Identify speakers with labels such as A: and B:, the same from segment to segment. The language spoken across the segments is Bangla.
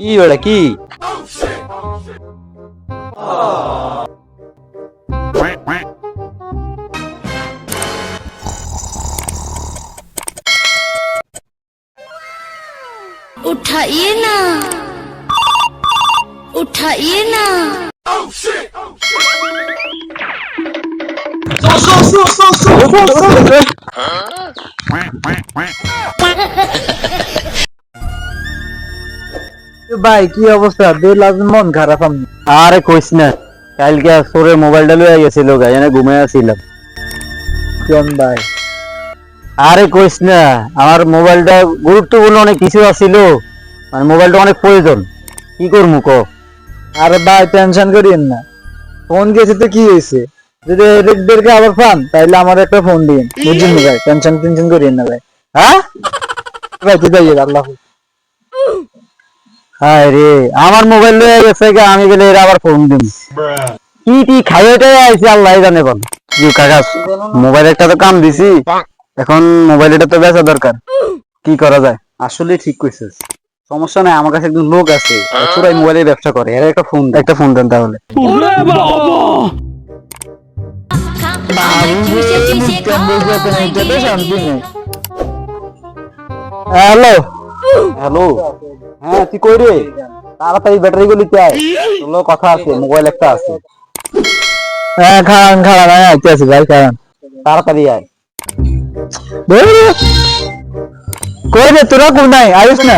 A: কি বেটা কি
B: उठाइए ना उठाइए ना
C: ভাই কি অবস্থা? আজ মন খারাপ আমি
A: আরে কইস না কালকে সরে মোবাইলটা লয়ে গেছিল গা এনে
C: ভাই?
A: আরে কইস না আমার মোবাইলটা গুরুত্বপূর্ণ অনেক কিছু আছিল মানে মোবাইলটা অনেক প্রয়োজন। কি করব ক?
C: আরে ভাই টেনশন করিয়েন না। ফোন গেছে তো কি হয়েছে যদি এদেরকে আবার পান তাহলে আমার একটা ফোন দিন বুঝছেন না ভাই? টেনশন টেনশন করিয়েন না ভাই।
A: হ্যাঁ?
C: ভাই তুই যাইয়ে আল্লাহ।
A: হায় রে আমার মোবাইল লয়ে গেছে গা আমি গেলে এর আবার ফোন দিন কি কি খাইয়েটাই আইছি আল্লাহ জানে বল। জি কাকা মোবাইল একটা তো কাম দিছি এখন মোবাইল এটা তো বেচা দরকার। কি করা যায়? আসলে ঠিক কইছিস সমস্যা নাই আমার কাছে একজন লোক আছে পুরাই মোবাইলের ব্যবসা করে এর একটা ফোন একটা ফোন দেন তাহলে।
C: হ্যালো।
A: হ্যালো। হ্যাঁ তুই কই রে তাড়াতাড়ি ব্যাটারি গুলি চাই। তোর কথা আছে মোবাইল একটা আছে।
C: হ্যাঁ খান খান আমি আইতে আছি ভাই খান
A: তাড়াতাড়ি আয়।
C: কই রে তোরা কোন নাই? আইস না।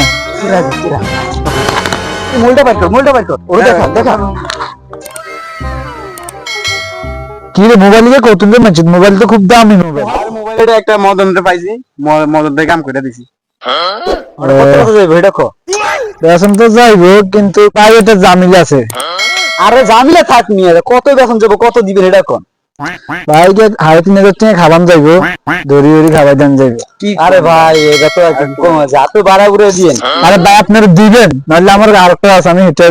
A: মোবাইলটা বাইর কর মোবাইলটা বাইর কর। ওরে দেখা দেখা।
C: কি রে মোবাইল নিয়ে কৌতুক মানছিস মোবাইল তো খুব দামি মোবাইল।
A: আর মোবাইলটা একটা মদনতে পাইছি ম- মদন দিয়ে কাম করে দিছি। কত টাকা যাইবে
C: বেতন তো যাইবো কিন্তু তাই এটা জামিল আছে।
A: আরে জামিলে থাক নিয়ে কত বেতন যাব কত দিবেন এটা কোন
C: ভাই হাড়ে তিন হাজার টাকা খাবান যাইবো দড়ি দড়ি খাবার দেন যাইবো।
A: আরে ভাই এটা তো বাড়া দিয়েন।
C: আরে ভাই আপনারা দিবেন নাহলে আমার আরেকটা আছে আমি হেঁটে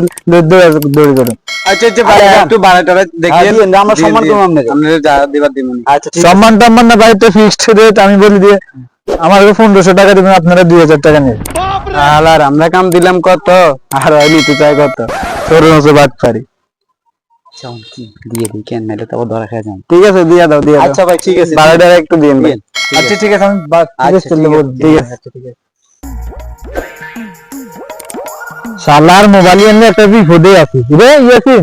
C: দড়ি করে।
A: আচ্ছা আচ্ছা ভাই একটু বাড়া টাড়া দেখিয়ে আমরা সম্মান করব আপনাকে আপনাদের যা দিবার দিবেন আচ্ছা
C: সম্মান টম্মান না ভাই তো ফিক্সড রেট আমি বলি দিয়ে। আমার পনেরোশো টাকা দেবেন আপনারা দুই হাজার টাকা নেবেন
A: আর আমরা কাম দিলাম কত? আর ওই নিতে চাই কত?
C: ষোলোশো বাদ পারি।
A: দিয়ে দিই কেন? নাইলে তো ধরা খেয়ে যান
C: ঠিক আছে দিয়ে দাও দিয়ে
A: আচ্ছা ভাই ঠিক আছে।
C: বারো টাকা একটু দিন
A: দিন,
C: আচ্ছা ঠিক আছে আমি ঠিক
A: আচ্ছা,
C: আছে
A: ঠিক আছে,
C: ঠিক আছে।
A: আচ্ছা, ঠিক
C: শালার মোবাইল এনে একটা বিপদে আছে। রে ইয়াসিন?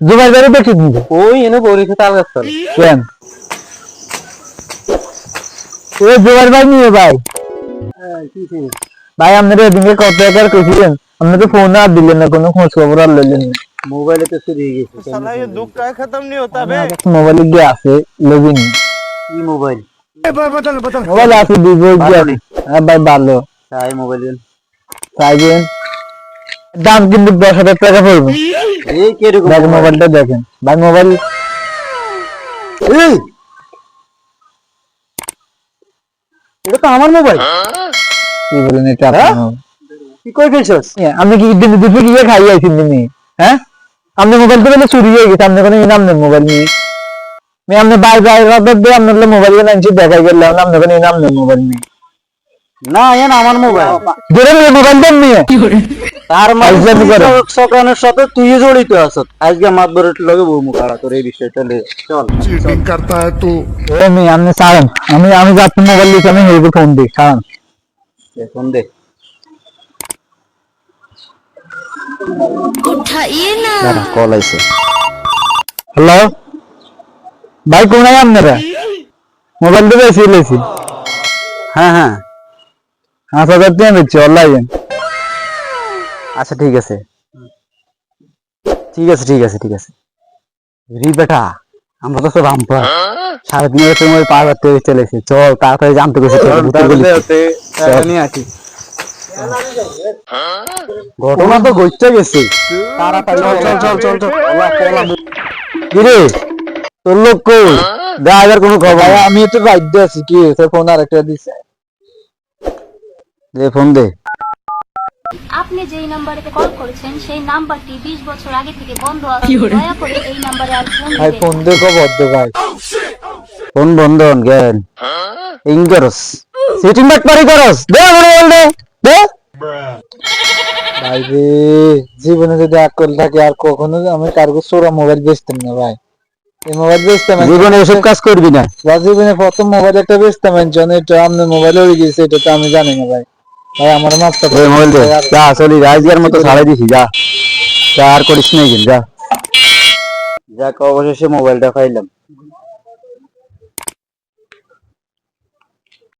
C: জুবাই বাড়ি দেখি
A: ওই এনে বরিছে তাল গাছ তলে।
C: কেন? ও জুবাই ভাই নিয়ে ভাই। ভাই আপনারা এদিকে কত একবার কইছিলেন? আপনি তো ফোন আর দিলেন না কোনো খোঁজ খবর আর লইলেন না।
A: মোবাইলে তো চুরি হয়ে গেছে
C: মোবাইল গিয়ে আছে লবিন
A: কি মোবাইল
C: মোবাইল আছে ভিভো
A: ভালো নি?
C: হ্যাঁ ভাই ভালো।
A: তাই মোবাইল
C: চাইবেন দাম কিন্তু দশ হাজার টাকা পড়বে।
A: এই কীরকম
C: মোবাইলটা দেখেন। ভাই মোবাইল
A: এই! এটা তো আমার মোবাইল।
C: কি বলেন এটা
A: কি কই ফেলছস
C: আমি কি দিন দুপুরে গিয়ে খাই আইছি তুমি হ্যাঁ? আপনি মোবাইল তো বলে চুরি হয়ে গেছে আপনি কোনো ইনাম নেন মোবাইল নিয়ে আমি আপনি বাই বাই রাতের দিয়ে আপনার মোবাইল নাইছি দেখাই গেলাম আপনি কোনো ইনাম নেন মোবাইল নিয়ে
A: না এন আমার মোবাইল
C: ধরে নিয়ে মোবাইল দেন নিয়ে।
A: তার মাঝে সাথে তুই জড়িত আছ। আজকে মাতবর লগে বউ মুখাড়া তোর এই বিষয়টা নিয়ে। চল।
D: চিটিং করতা হ্যায় তু।
C: আমি আমি সারন আমি আমি যাচ্ছি মোবাইল নিয়ে আমি হেবে ফোন দিই সারন
A: ফোন দে।
B: উঠাইয়ে না।
A: কল আইছে।
C: হ্যালো? ভাই কোন আপনারা? মোবাইল দিবে এসে
A: হ্যাঁ হ্যাঁ।
C: পাঁচ হাজার টাকা দিচ্ছি অনলাইন
A: আচ্ছা ঠিক আছে। ঠিক আছে ঠিক আছে ঠিক আছে। রি বেটা আমরা তো সব রামপা সাড়ে তিন হাজার টাকা পাঁচ হাজার টাকা চলেছে। চল তাড়াতাড়ি জানতে গেছে ঘটনা তো ঘটতে গেছে। তাড়াতাড়ি চল চল চল চল
C: কিরে তোর লোক কই? ড্রাইভার কোনো খবর? আমি তো বাধ্য আছি। কি তোর ফোন আর একটা দিছে।
A: দে ফোন দে।
E: আপনি যেই নাম্বারে কল করেছেন সেই নাম্বারটি 20 বছর আগে থেকে বন্ধ আছে। দয়া করে এই নাম্বারে আর ফোন
C: ভাই ফোন দেখো বদ্ধ ভাই।
A: ফোন বন্ধ জ্ঞান। ইং করস সিটিং ব্যাক পারি করস। দে বল দে। দে।
C: ভাই রে জীবনে যদি আকল থাকে আর কখনো আমি কারও চোরা মোবাইল বেচতাম না ভাই। এই মোবাইল বেচতাম
A: জীবনে এসব কাজ করবি না।
C: জীবনে প্রথম মোবাইল একটা বেচতাম একজন এটা আপনার মোবাইল হয়ে গেছে এটা তো আমি জানি না ভাই। ভাই আমার মাপটা
A: ওই মোবাইল দে। যা চলি রাজগার মতো ছাড়াই দিছি যা। যা আর করিস নাই যা। যাক অবশেষে মোবাইলটা পাইলাম।